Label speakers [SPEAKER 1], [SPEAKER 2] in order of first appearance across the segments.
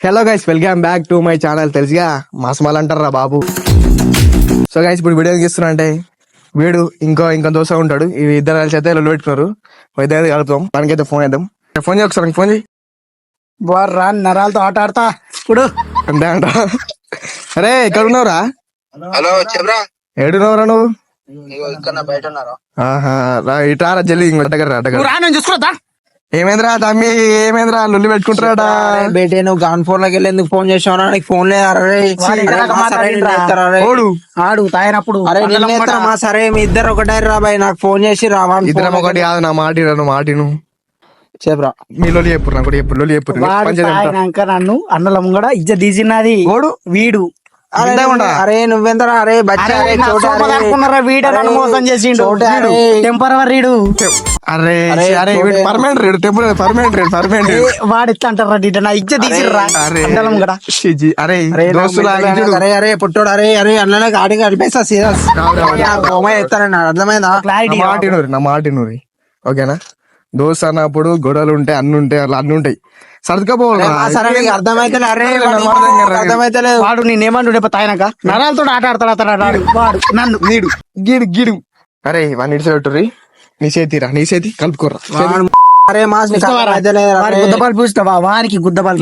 [SPEAKER 1] Hello guys welcome back to my channel తెలుసుగా? మాసమాల్ అంటారా బాబు? సో గైస్ ఇప్పుడు వీడియో తీస్తున్నా అంటే వీడు ఇంకో ఇంకో దోశ ఉంటాడు. ఇవి ఇద్దరు కలిసి అయితే లొల్లి పెట్టుకున్నారు. ఇద్దరు కలుపుతాం దానికైతే ఫోన్ చేద్దాం. ఫోన్ చేయ ఒకసారి ఫోన్ చేయి.
[SPEAKER 2] రా నరాలతో ఆట ఆడతా. ఇప్పుడు
[SPEAKER 1] అంతే అంట. అరే ఎక్కడ ఉన్నావురా?
[SPEAKER 3] హలో చెప్పరా
[SPEAKER 1] ఏడున్నావురా నువ్వు? ఆహా రా ఇట్రా జల్లి ఇంకో దగ్గర రా దగ్గర ఏమైందిరా తమ్మి? ఏమైందిరా? లొల్లి పెట్టుకుంటారా
[SPEAKER 3] బేటే నువ్వు గాన్ ఫోన్లోకి వెళ్ళి ఎందుకు ఫోన్ చేసావు నీకు ఫోన్ లేదు
[SPEAKER 2] ఆడు తాగినప్పుడు
[SPEAKER 3] అరే?
[SPEAKER 2] మాట.
[SPEAKER 3] మా సరే మీ ఇద్దరు ఒకటే రా బాయ్ నాకు ఫోన్ చేసి రావా
[SPEAKER 1] ఇద్దరం ఒకటి కాదు నా మాటిరా నువ్వు మాటిను
[SPEAKER 3] చెప్పరా?
[SPEAKER 1] మీ లొల్లి చెప్పు నాకు చెప్పు లొల్లి చెప్పు
[SPEAKER 2] వాడు
[SPEAKER 1] పంచాయతీ అంతా.
[SPEAKER 2] తాగినాక నన్ను అన్నల ముంగడ ఇజ్జ తీసినది.
[SPEAKER 1] ఓడు.
[SPEAKER 2] వీడు.
[SPEAKER 3] అరే
[SPEAKER 1] ఇంతే ఉండరా?
[SPEAKER 3] అరే నువ్వెంతరా? అరే బచ్చా
[SPEAKER 2] అరే
[SPEAKER 3] అరే
[SPEAKER 2] నా
[SPEAKER 3] చోట
[SPEAKER 2] సోమ
[SPEAKER 3] అరే.
[SPEAKER 2] దాక్కున్నారా? వీడే నన్ను మోసం చేసిండు.
[SPEAKER 3] చోట అరే.
[SPEAKER 1] అరే. పర్మనెంట్ రేడు టెంపరీ పర్మనెంట్ రేడు పర్మనెంట్ రేడు
[SPEAKER 2] వాడు ఎట్లా అంటారా డీట నా తీసిర్రా.
[SPEAKER 1] అరే అరే
[SPEAKER 3] అరే పుట్టోడు అరే అరే అన్న ఆడికి అడిపేస్తా సీరియస్. కోమ ఎత్తారని అర్థమైందా?
[SPEAKER 2] క్లారిటీ
[SPEAKER 1] మాట నూరి నా మాట నూరి ఓకేనా? దోశ అన్నప్పుడు గొడవలు ఉంటాయి అన్ని ఉంటాయి అలా అన్ని ఉంటాయి సర్దుకపోవాలి
[SPEAKER 3] వాడు
[SPEAKER 2] నేనేమంటుండే రేపు తాగినాక నరాలతో ఆట ఆడతాడు అతను ఆడాడు వాడు నన్ను
[SPEAKER 1] నీడు గిడు గిడు. అరే వాడిని ఇడిచి పెట్టుర్రి. నీ చేతిరా నీ చేతి. కలుపుకోర్రా.
[SPEAKER 3] వాడు అరే మాస్.
[SPEAKER 2] గుద్దపాలు పూస్తావా వానికి గుద్దపాలు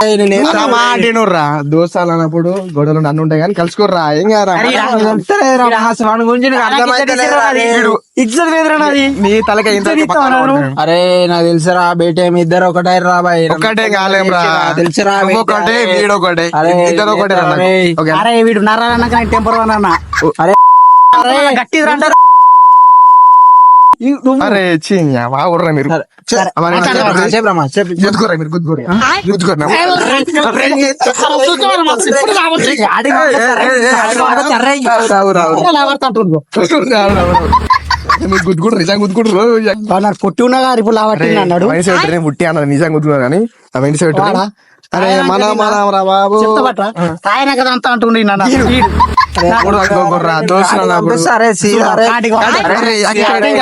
[SPEAKER 3] నా ఏయ్, నేను ఏం
[SPEAKER 1] నా మాట నూర్రా దోస్తాలు అన్నప్పుడు గొడవలు అన్ని ఉంటాయి కానీ కలుసుకోర్రా. ఏం నీ పడుతుంది.
[SPEAKER 3] అరే నాకు తెలుసురా బేటే మీ ఇద్దరు ఒకటే రా బాయ్
[SPEAKER 1] ఒక్కటే కాలేం రా.
[SPEAKER 3] తెలుసురా.
[SPEAKER 1] ఒకటే వీడు ఒకటే.
[SPEAKER 3] అరే,
[SPEAKER 1] ఇద్దరు ఒకటే.
[SPEAKER 3] అరే.
[SPEAKER 2] వీడు నరాలన్నాక నాకు టెంపర్ అన్న.
[SPEAKER 3] అరే
[SPEAKER 2] అంటారు.
[SPEAKER 1] అరే చీ బాగుర్రా మీరు గుద్దుకోరా గుద్దుకోరా గుద్దుకోరా గుద్దుకుంటారు నిజంగా గుద్దుకుంటారు
[SPEAKER 2] పొట్టి ఉన్నా గారు ఇప్పుడు లావట్టి అన్నాడు
[SPEAKER 1] పుట్టి అన్నది నిజంగా గుద్దుకున్నా కానీ
[SPEAKER 2] వాడా?
[SPEAKER 1] అరే మన మన రా బాబు
[SPEAKER 2] ఆయన కదా అంతా అంటుండే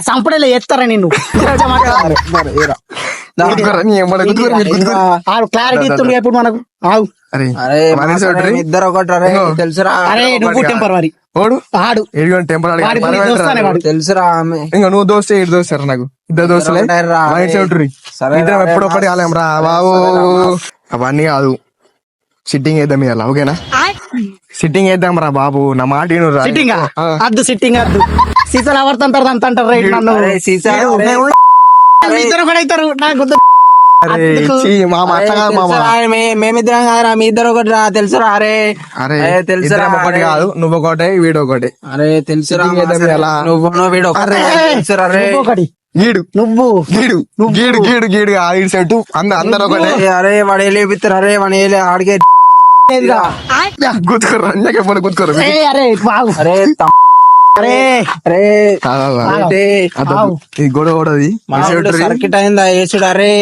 [SPEAKER 2] సంపడేలే ఎత్తారా నిన్ను?
[SPEAKER 1] మీరు
[SPEAKER 2] క్లారిటీ ఇప్పుడు మనకు?
[SPEAKER 3] ఇద్దరు ఒకటి. తెలుసురా.
[SPEAKER 2] అరే నువ్వు టెంపర్
[SPEAKER 1] ఓడు.
[SPEAKER 2] ఆడు. వాడు.
[SPEAKER 3] తెలుసురా ఆమె.
[SPEAKER 1] ఇంకా నువ్వు దోస్తే దోస్తారు నాకు. ఇద్దరు దోస్తులే. పెట్టరు
[SPEAKER 3] సరే
[SPEAKER 1] ఇద్దరం కాలేం రా. బాబు. అవన్నీ కాదు. సిట్టింగ్ వేద్దాం ఇవాళ ఓకేనా? సిట్టింగ్ వేద్దాం రా బాబు నా మాట.
[SPEAKER 2] సిట్టింగ్. అద్దు సిట్టింగ్ అద్దు. సీసాలు ఎవరితంటారు అంత అంటారు రైట్ నన్ను ఇద్దరు కూడా అవుతారు నాకు
[SPEAKER 3] మేమిద్దరం కాదురా మీ ఇద్దరు ఒకటి రా తెలుసురా అరే.
[SPEAKER 1] అరే
[SPEAKER 3] తెలుసురా
[SPEAKER 1] ఇద్దరం ఒకటి. కాదు నువ్వు ఒకటే వీడు ఒకటి.
[SPEAKER 3] అరే తెలుసురా? నువ్వు వీడు ఒకటే. తెలుసురా రే
[SPEAKER 2] నువ్వు ఒకటి.
[SPEAKER 1] గీడు.
[SPEAKER 2] నువ్వు.
[SPEAKER 1] గీడు. గీడు గీడు గీడు ఆ ఇటు సెట్ అంద అందరు ఒకటే.
[SPEAKER 3] అరే, వాడు వెళ్ళిపిస్తారు అరే వాడు ఆడికే
[SPEAKER 2] ఏదిగా?
[SPEAKER 1] గుర్తుకోరు అన్యాక ఎప్పుడు గుర్తుకోరు
[SPEAKER 2] ఏ, అరే బాగు
[SPEAKER 3] అరే తమ్-
[SPEAKER 2] అరే
[SPEAKER 3] అరే ఏంటి?
[SPEAKER 1] ఈ గొడవ కూడది
[SPEAKER 3] సర్కిట్ అయిందా వేసుడు అరే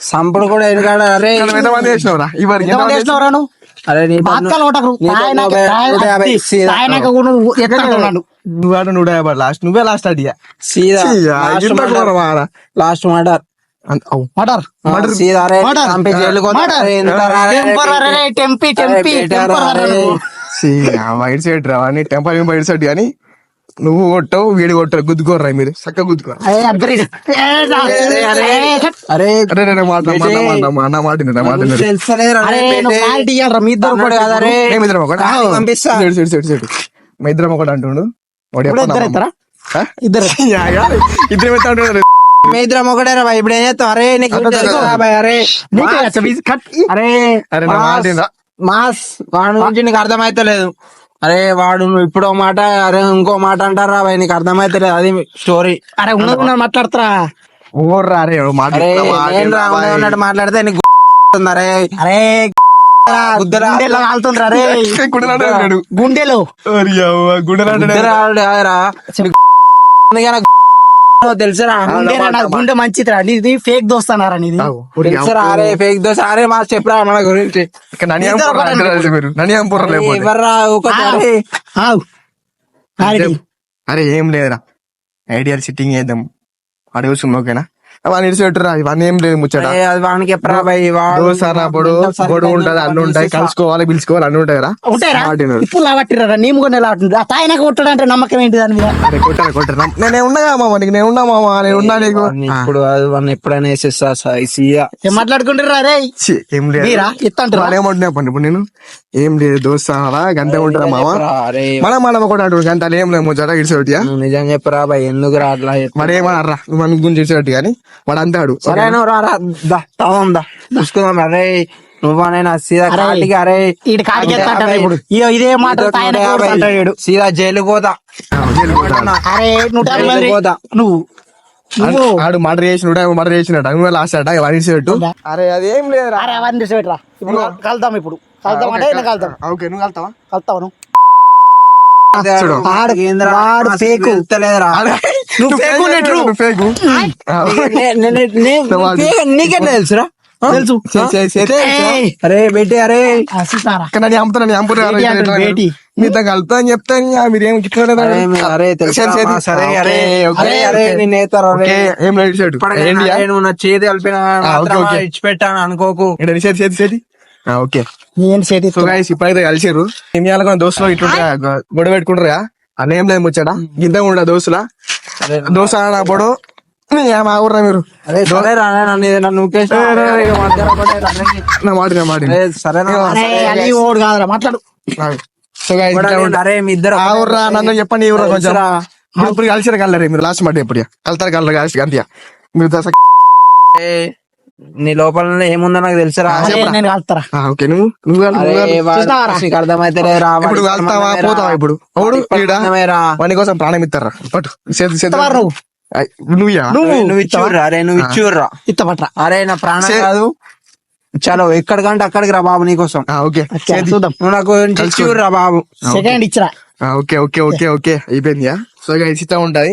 [SPEAKER 3] సంపుడు కూడా ఎనగాడు అరే.
[SPEAKER 1] ఎంతమంది చేసినవరా ఇవరికి
[SPEAKER 2] ఎంతమంది చేసినావురా నువ్వు?
[SPEAKER 3] అరే నీ నూట యాభై-
[SPEAKER 1] లాస్ట్. నువ్వే లాస్ట్ అడిగా
[SPEAKER 3] సీదా. లాస్ట్
[SPEAKER 1] ఇంత
[SPEAKER 2] మటర్.
[SPEAKER 1] వైట్ సైడ్ రా అని టెంపర్ వైట్ సైడ్ కానీ నువ్వు కొట్టవు వీడి కొట్టవు గుద్దుకోర్రా మీరు. చక్కగా గుద్దుకోరా
[SPEAKER 3] అరే,
[SPEAKER 1] మాట మాట మాట
[SPEAKER 2] మీ ఇద్దరు ఒకటి.
[SPEAKER 1] అంటుండు.
[SPEAKER 2] ఇద్దరు. ఇద్దరా?
[SPEAKER 3] మీ ఇద్దరం ఒకటేరా బాయ్ ఇప్పుడు ఏం చేస్తాం అరే నీకు తెలుసురా. బాయ్ అరే. అరే
[SPEAKER 1] అరే నా మాట వినరా?
[SPEAKER 3] మాస్ వాడి గురించి నీకు అర్థమైతలేదు అరే వాడు నువ్వు ఇప్పుడు ఒక మాట అరే ఇంకో మాట అంటారా బాయ్ నీకు అర్థమైతలేదు అది స్టోరీ
[SPEAKER 2] అరే ఉన్నది ఉన్నది మాట్లాడతారా
[SPEAKER 1] ఓర్రా అరే ఓ మాట
[SPEAKER 3] అరే
[SPEAKER 1] వినరా, మాట
[SPEAKER 3] నేను రా
[SPEAKER 1] వినరా,
[SPEAKER 3] ఉన్నది
[SPEAKER 1] బాయ్.
[SPEAKER 3] ఉన్నట్టు మాట్లాడితే నీకు అరే
[SPEAKER 2] అరే
[SPEAKER 3] గుద్దరా.
[SPEAKER 2] గుండెలో రే. గుండెలో
[SPEAKER 1] ఓరి యవ్వ.
[SPEAKER 3] నీకు ఉంది కానీ
[SPEAKER 2] నా గుండె నీది ఫేక్ దోస్తానారా నీది.
[SPEAKER 3] తెలుసురా అరే ఫేక్ దోశ అరే మా చెప్పరా మన గురించి.
[SPEAKER 1] తెలుసు
[SPEAKER 3] అరే
[SPEAKER 1] ఏం లేదురా. ఐడియల్ సిట్టింగ్ చేద్దాం. అడుగుతుంది ఓకేనా అవన్నీ ఇడిచి పెట్టురా? ఇవన్నీ ఏం లేదు ముచ్చట.
[SPEAKER 3] వానికి
[SPEAKER 1] గొడవ ఉంటది అన్ని ఉంటాయి కలుసుకోవాలి పిలుచుకోవాలి అన్ని ఉంటాయి వాటిని
[SPEAKER 2] ఇప్పుడు లావట్టిరా నేను కూడా లావట్టింది ఆ తాయన కొట్టడం అంటే నమ్మకం ఏంటి దాని మీద?
[SPEAKER 1] అరే కొట్టరా కొట్టరా. నేను ఉన్నా మామ నీకు నేను ఉన్నా మామ నేను ఉన్నా నీకు.
[SPEAKER 3] వాడిని ఇప్పుడు అది వాడిని ఎప్పుడైనా వేసేస్తా సీదా
[SPEAKER 2] ఏం మాట్లాడుకుంటారా రే?
[SPEAKER 1] ఛీ, ఏం లేదు.
[SPEAKER 2] మీరా? ఎత్తంటారా
[SPEAKER 1] వాళ్ళు ఏమంటున్నా పండి ఇప్పుడు నేను? ఏం లేదు దోశ అలా గంట ఉంటుందా మామ?
[SPEAKER 3] అరే.
[SPEAKER 1] మనం మనం ఒకటి అంటాడు గంట ఏం లేదు ముచ్చట
[SPEAKER 3] నిజం చెప్పరా ఎందుకు రా అట్లా చెప్తావు?
[SPEAKER 1] మరి ఏమన్నారా నువ్వు మన గురించి కానీ వాడు
[SPEAKER 3] అంటాడు చూసుకుందాం అరే నువ్వనైనా సీదా
[SPEAKER 2] అరే ఇదే మాట
[SPEAKER 3] సీదా జైలు పోదా
[SPEAKER 2] అరే నువ్వు
[SPEAKER 1] మర్డర్ చేసినట మర్డర్ చేసినట లాస్ట్ అరే అది
[SPEAKER 2] ఏం లేదు ఇప్పుడు కలుద్దాం ఇప్పుడు. కలుద్దాం అంటే కలుద్దాం.
[SPEAKER 1] ఓకే నువ్వు కలుతావా?
[SPEAKER 2] కలుతావు నువ్వు?
[SPEAKER 3] ఆడు
[SPEAKER 2] ఫేక్.
[SPEAKER 3] లేదురా
[SPEAKER 2] నువ్వు
[SPEAKER 3] నీకే తెలుసురా?
[SPEAKER 2] తెలుసు.
[SPEAKER 3] అరే బేటి అరే.
[SPEAKER 2] నన్ను అమ్ముతా అమ్ముతున్నా
[SPEAKER 1] మీతో కలుతా అని చెప్తాను మీరేం
[SPEAKER 3] చేతి కలిపినా అనుకోకు.
[SPEAKER 1] ఓకే.
[SPEAKER 2] నేను చేతి
[SPEAKER 1] ఇప్పుడైతే కలిసారు ఏం చేయాలి? దోస్తులు ఇట్లా గొడవ పెట్టుకుంటారా అన్నేం లేదు ముచ్చట. ఇంత ఉండ దోస్తులా? దోశ అన్నప్పుడు మా ఊర్రా మీరు?
[SPEAKER 3] అరే సరే రా నన్ను.
[SPEAKER 1] నా మాట నా మాట
[SPEAKER 3] సరే
[SPEAKER 2] ఓడు కాదురా మాట్లాడు.
[SPEAKER 1] సో గైస్
[SPEAKER 3] ఇప్పుడు అరే, అరే మీ ఇద్దరు
[SPEAKER 1] ఆ ఊర్రా నన్ను చెప్పండి ఈ ఊర్రా కొంచెం. ఇప్పుడు కలిసిరు కలరే మీరు? లాస్ట్ మాట ఎప్పుడు కలుతారు కలరు కలిసి అంతే మీరు దశ
[SPEAKER 3] నీ లోపల ఏముందో నాకు తెలుసురా.
[SPEAKER 2] నేను కలుతారా?
[SPEAKER 1] ఓకే నువ్వు నువ్వు?
[SPEAKER 3] నీకు అర్థమైతే రా
[SPEAKER 1] ఇప్పుడు వెళ్తావా పోతావా ఇప్పుడు? అవుడు ఈడ.
[SPEAKER 3] రా
[SPEAKER 1] వాని కోసం ప్రాణం ఇస్తారా పట్టు. చేతి చేతి
[SPEAKER 2] ఇత్తవారు నువ్వు.
[SPEAKER 1] ఐ, నువ్వుయా
[SPEAKER 3] నువ్వు. నువ్వు ఇచ్చుర్రా అరే నువ్వు ఇచ్చుర్రా
[SPEAKER 2] ఇత్తపట్రా
[SPEAKER 3] అరే నా ప్రాణం కాదు. చలో ఎక్కడికంటే అక్కడికి రా బాబు నీకోసం
[SPEAKER 1] ఓకే.
[SPEAKER 3] నువ్వు నాకు ఇచ్చిర్రా బాబు?
[SPEAKER 2] సెకండ్ ఇచ్చిరా.
[SPEAKER 1] Okay okay okay okay. అయిపోయిందియా so ఇక ఇస్తా ఉంటది.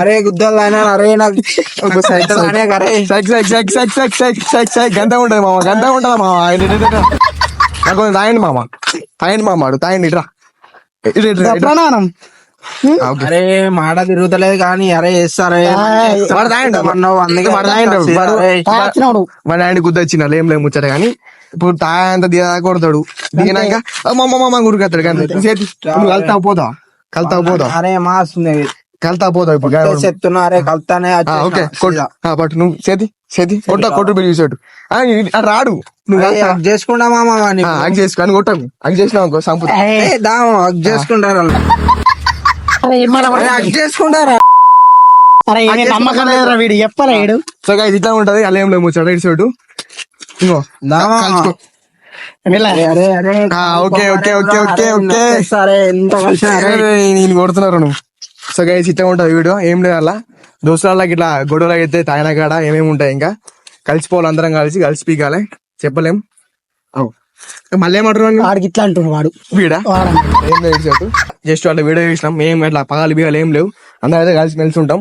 [SPEAKER 3] అరే గుద్దలు ఆయన అరే నాకు
[SPEAKER 1] ఒక సైక్
[SPEAKER 3] గుద్దలు
[SPEAKER 1] సైక్.
[SPEAKER 3] ఆయనే అరే.
[SPEAKER 1] సైక్ సైక్ సైక్ సైక్ సైక్ సైక్ సైక్ సైక్ గంట ఉంటది మామ గంట ఉంటదా మామ. నాకు కొంచెం తాయండి మామ. తాయండి మామ అడు తాయండి ఇట్రా ఇటు, ఇటు, ఇటు.
[SPEAKER 2] ప్రాణానం.
[SPEAKER 3] అరే మాట తిరుగుతలేదు కానీ అరే వేస్తారే
[SPEAKER 1] వాడు ఆయన గుద్ద వచ్చిన ఏం లేదు ముచ్చట కానీ ఇప్పుడు తాయంత దిగా కొడతాడు. దిగినాక అమ్మ అమ్మ గురికెత్తాడు కానీ చేతి కలుతావు పోతావు కలుతావు పోతావు
[SPEAKER 3] అరే మాస్
[SPEAKER 1] కలుతా పోతావు ఇప్పుడు
[SPEAKER 3] చెప్తున్నారే కలుతానే
[SPEAKER 1] ఓకే బట్ నువ్వు చేతి చేతి కొట్ట కొట్టు బిల్ చూసాడు రాడు. నువ్వు
[SPEAKER 3] చేసుకుంటా మామ
[SPEAKER 1] అంగ్ చేసుకో అని కొట్టకు. అంగ్ చేసినావు అనుకో
[SPEAKER 3] సంపద చేసుకుంటారు? చేసుకుంటారా?
[SPEAKER 2] వీడు చెప్పలేడు
[SPEAKER 1] సో ఇది ఇట్లా ఉంటది అలా లేవు ముచ్చాడు ఇటు సైడు ఇంకో. Okay okay okay okay okay.
[SPEAKER 3] సరే ఎంత
[SPEAKER 1] నేను కొడుతున్నారు నువ్వు. సో గైస్ ఇట్లా ఉంటుంది వీడియో. ఏం లేదు అలా. దోస్తులకి ఇట్లా గొడవలు అయితే తాగిన కాడ ఏమేమి ఉంటాయి ఇంకా? కలిసిపోవాలి అందరం కలిసి కలిసి పీకాలి. చెప్పలేం. అవు. మళ్ళీ ఏమంటున్నాను
[SPEAKER 2] వాడికి ఇట్లా అంటున్నాడు వాడు.
[SPEAKER 1] వీడా? ఏం లేదు జస్ట్ వాళ్ళ వీడియో చేసినాం. ఏం ఇట్లా పగాలి బీగాలు ఏం లేవు. అందరం అయితే కలిసి మెలిసి ఉంటాం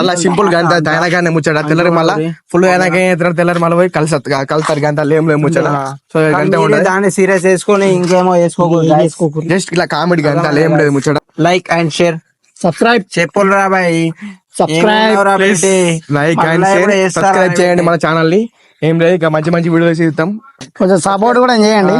[SPEAKER 1] అలా సింపుల్గా అంత తాయనగానే ముచ్చట. తెల్లరి మళ్ళా ఫుల్ చేస్తారు తెల్లరి మళ్ళీ పోయి కలిసి కలుస్తారు గంట ఏం లేవు ముచ్చట. సో గంట ఉండదు.
[SPEAKER 3] దాన్ని సీరియస్ వేసుకొని ఇంకేమో వేసుకోకూడదు
[SPEAKER 1] జస్ట్ ఇట్లా కామెడీ గంట ఏం లేదు ముచ్చట.
[SPEAKER 3] లైక్ అండ్ షేర్
[SPEAKER 2] సబ్స్క్రైబ్
[SPEAKER 3] చెప్పులు రా bye.
[SPEAKER 2] Subscribe
[SPEAKER 1] like and share subscribe చేయండి మన ఛానల్ని. ఏం లేదు ఇక మంచి మంచి వీడియోస్ ఇస్తాం
[SPEAKER 2] కొంచెం సపోర్ట్ కూడా చేయండి.